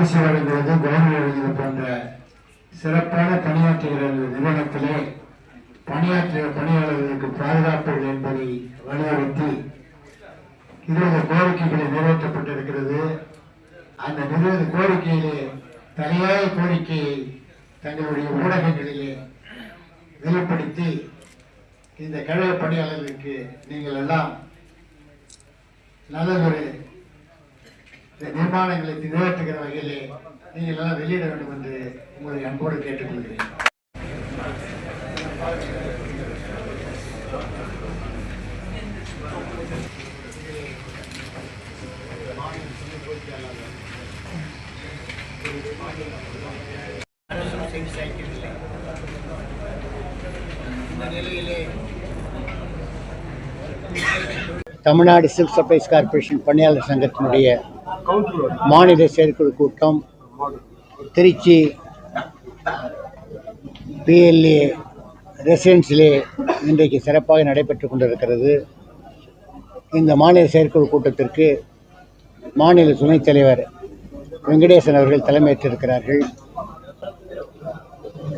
பரிசு வழங்குவது கௌரவ வழங்குவது போன்ற சிறப்பான பணியாற்றுகிற நிறுவனத்திலே பணியாற்றிய பணியாளர்களுக்கு பாதுகாப்பு என்பதை வலியுறுத்தி இருபது கோரிக்கைகளை நிறைவேற்றப்பட்டிருக்கிறது. அந்த இருபது கோரிக்கையிலே தலையாய கோரிக்கையை தங்களுடைய ஊடகங்களிலே வெளிப்படுத்தி இந்த கழக பணியாளர்களுக்கு நீங்கள் எல்லாம் நல்லதொரு நிர்மாணங்களை நிறைவேற்றுகிற வகையிலே நீங்கள் எல்லாம் வெளியிட வேண்டும் என்று உங்களை அன்போடு கேட்டுக்கொள்கிறேன். தமிழ்நாடு சிவில் சப்ளைஸ் கார்ப்பரேஷன் பணியாளர் சங்கத்தினுடைய மாநில செயற்குழு கூட்டம் திருச்சி பிஎல்ஏ ரெசிடென்சிலே இன்றைக்கு சிறப்பாக நடைபெற்று கொண்டிருக்கிறது. இந்த மாநில செயற்குழு கூட்டத்திற்கு மாநில துணைத் தலைவர் வெங்கடேசன் அவர்கள் தலைமையேற்றிருக்கிறார்கள்.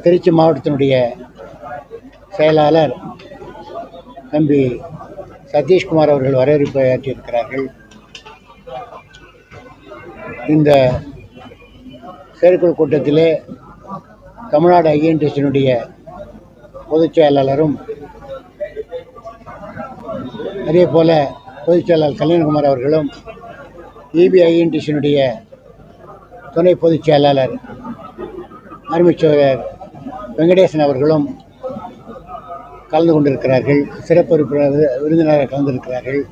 திருச்சி மாவட்டத்தினுடைய செயலாளர் தம்பி சதீஷ்குமார் அவர்கள் வரவேற்பு ஆற்றியிருக்கிறார்கள் இந்த செயற்குழு கூட்டத்திலே தமிழ்நாடு ஐஎன்டிஎஸ்டினுடைய பொதுச் செயலாளரும் அதே போல் பொதுச் செயலாளர் கல்யாணகுமார் அவர்களும் இபி துணை பொதுச் செயலாளர் அருமைச்சோழர் வெங்கடேசன் அவர்களும் கலந்து கொண்டிருக்கிறார்கள். சிறப்பு உறுப்பினர் விருந்தினராக கலந்திருக்கிறார்கள்.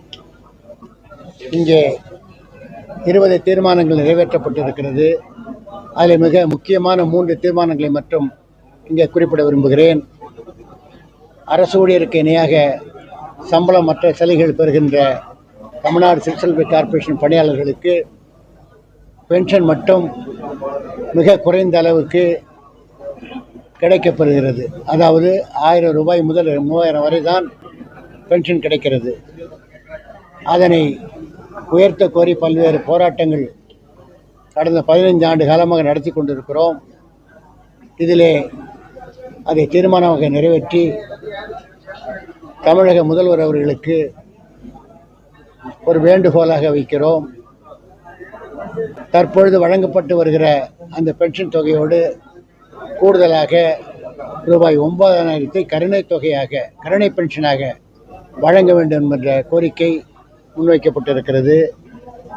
இங்கே இருபது தீர்மானங்கள் நிறைவேற்றப்பட்டிருக்கிறது. அதில் மிக முக்கியமான மூன்று தீர்மானங்களை மட்டும் இங்கே குறிப்பிட விரும்புகிறேன். அரசு ஊழியருக்கு இணையாக சம்பளம் மற்ற சலுகைகள் பெறுகின்ற தமிழ்நாடு சிவில் கார்ப்பரேஷன் பணியாளர்களுக்கு பென்ஷன் மட்டும் மிக குறைந்த அளவுக்கு கிடைக்கப்பெறுகிறது அதாவது ஆயிரம் ரூபாய் முதல் மூவாயிரம் வரை தான் பென்ஷன் கிடைக்கிறது. அதனை உயர்த்த கோரி பல்வேறு போராட்டங்கள் கடந்த பதினைந்து ஆண்டு காலமாக நடத்தி கொண்டிருக்கிறோம். இதிலே அதை தீர்மானமாக நிறைவேற்றி தமிழக முதல்வர் அவர்களுக்கு ஒரு வேண்டுகோளாக வைக்கிறோம். தற்பொழுது வழங்கப்பட்டு வருகிற அந்த பென்ஷன் தொகையோடு கூடுதலாக ரூபாய் ஒன்பதாயிரத்தை கருணை தொகையாக கருணை பென்ஷனாக வழங்க வேண்டும் என்ற கோரிக்கை முன்வைக்கப்பட்டிருக்கிறது.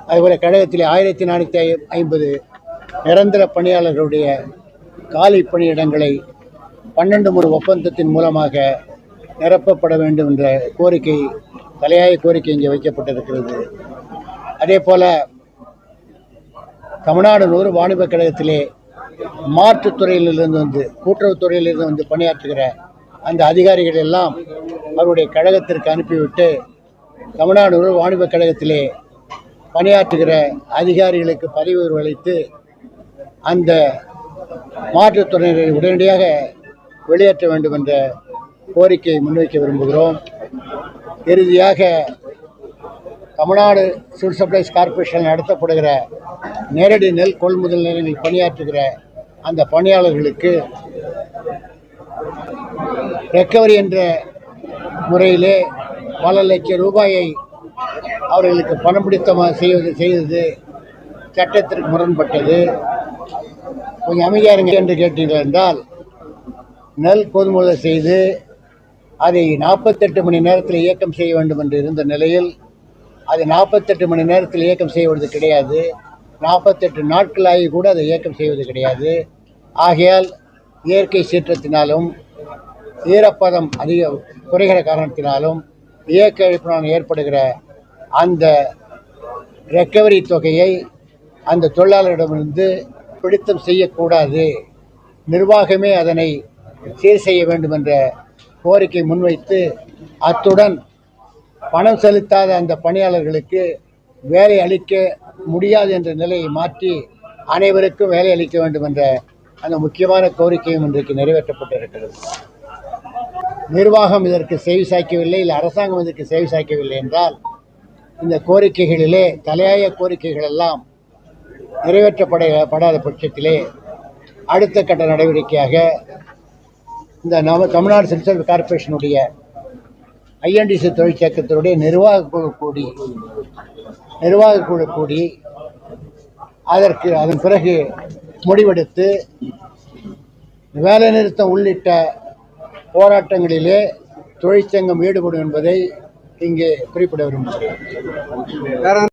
அதுபோல் கழகத்தில் ஆயிரத்தி நானூற்றி ஐ ஐம்பது நிரந்தர பணியாளர்களுடைய காலி பணியிடங்களை பன்னெண்டு முறை ஒப்பந்தத்தின் மூலமாக நிரப்பப்பட வேண்டும் என்ற கோரிக்கை தலையாய கோரிக்கை இங்கே வைக்கப்பட்டிருக்கிறது. அதே போல தமிழ்நாடு நூறு வாணிப கழகத்திலே மாற்றுத்துறையிலிருந்து வந்து கூட்டுறவுத்துறையிலிருந்து வந்து பணியாற்றுகிற அந்த அதிகாரிகள் எல்லாம் அவருடைய கழகத்திற்கு அனுப்பிவிட்டு தமிழ்நாடு வாணிபக் வாணிப கழகத்திலே பணியாற்றுகிற அதிகாரிகளுக்கு பதவி உயர்வு அளித்து அந்த மாற்றுத்துறையினரை உடனடியாக வெளியேற்ற வேண்டும் என்ற கோரிக்கையை முன்வைக்க விரும்புகிறோம். இறுதியாக தமிழ்நாடு சிவில் சப்ளைஸ் கார்ப்பரேஷன் நடத்தப்படுகிற நேரடி நெல் கொள்முதல் நிலையங்களில் பணியாற்றுகிற அந்த பணியாளர்களுக்கு ரெக்கவரி என்ற முறையிலே பல லட்சம் ரூபாயை அவர்களுக்கு பணம் பிடித்தமாக செய்வது செய்தது சட்டத்திற்கு முரண்பட்டது. கொஞ்சம் அமைதியாக இருங்க என்று கேட்டீர்கள் என்றால் நெல் கொள்முதல் செய்து அதை நாற்பத்தெட்டு மணி நேரத்தில் இயக்கம் செய்ய வேண்டும் என்று இருந்த நிலையில் அது நாற்பத்தெட்டு மணி நேரத்தில் இயக்கம் செய்வது கிடையாது. நாற்பத்தெட்டு நாட்களாகி கூட அதை இயக்கம் செய்வது கிடையாது. ஆகையால் இயற்கை சீற்றத்தினாலும் ஈரப்பதம் அதிக குறைகிற காரணத்தினாலும் இயக்க இழப்பினால் ஏற்படுகிற அந்த ரெக்கவரி தொகையை அந்த தொழிலாளரிடமிருந்து பிடித்தம் செய்யக்கூடாது. நிர்வாகமே அதனை சீர் செய்ய வேண்டும் என்ற கோரிக்கை முன்வைத்து அத்துடன் பணம் செலுத்தாத அந்த பணியாளர்களுக்கு வேலை அளிக்க முடியாது என்ற நிலையை மாற்றி அனைவருக்கும் வேலை அளிக்க வேண்டும் என்ற அந்த முக்கியமான கோரிக்கையும் இன்றைக்கு நிறைவேற்றப்பட்டிருக்கிறது. நிர்வாகம் இதற்கு செவி சாய்க்கவில்லை இல்லை அரசாங்கம் இதற்கு செவி சாய்க்கவில்லை என்றால் இந்த கோரிக்கைகளிலே தலையாய கோரிக்கைகள் எல்லாம் நிறைவேற்றப்பட படாத பட்சத்திலே அடுத்த கட்ட நடவடிக்கையாக இந்த நம தமிழ்நாடு சென்ட்ரல் கார்ப்பரேஷனுடைய ஐஎன்டிசி தொழிற்சங்கத்தினுடைய நிர்வாக குழு கூடி நிர்வாக குழு கூடி அதற்கு அதன் பிறகு முடிவெடுத்து வேலைநிறுத்தம் உள்ளிட்ட போராட்டங்களிலே தொழிற்சங்கம் ஈடுபடும் என்பதை இங்கே குறிப்பிட விரும்புகிறேன்.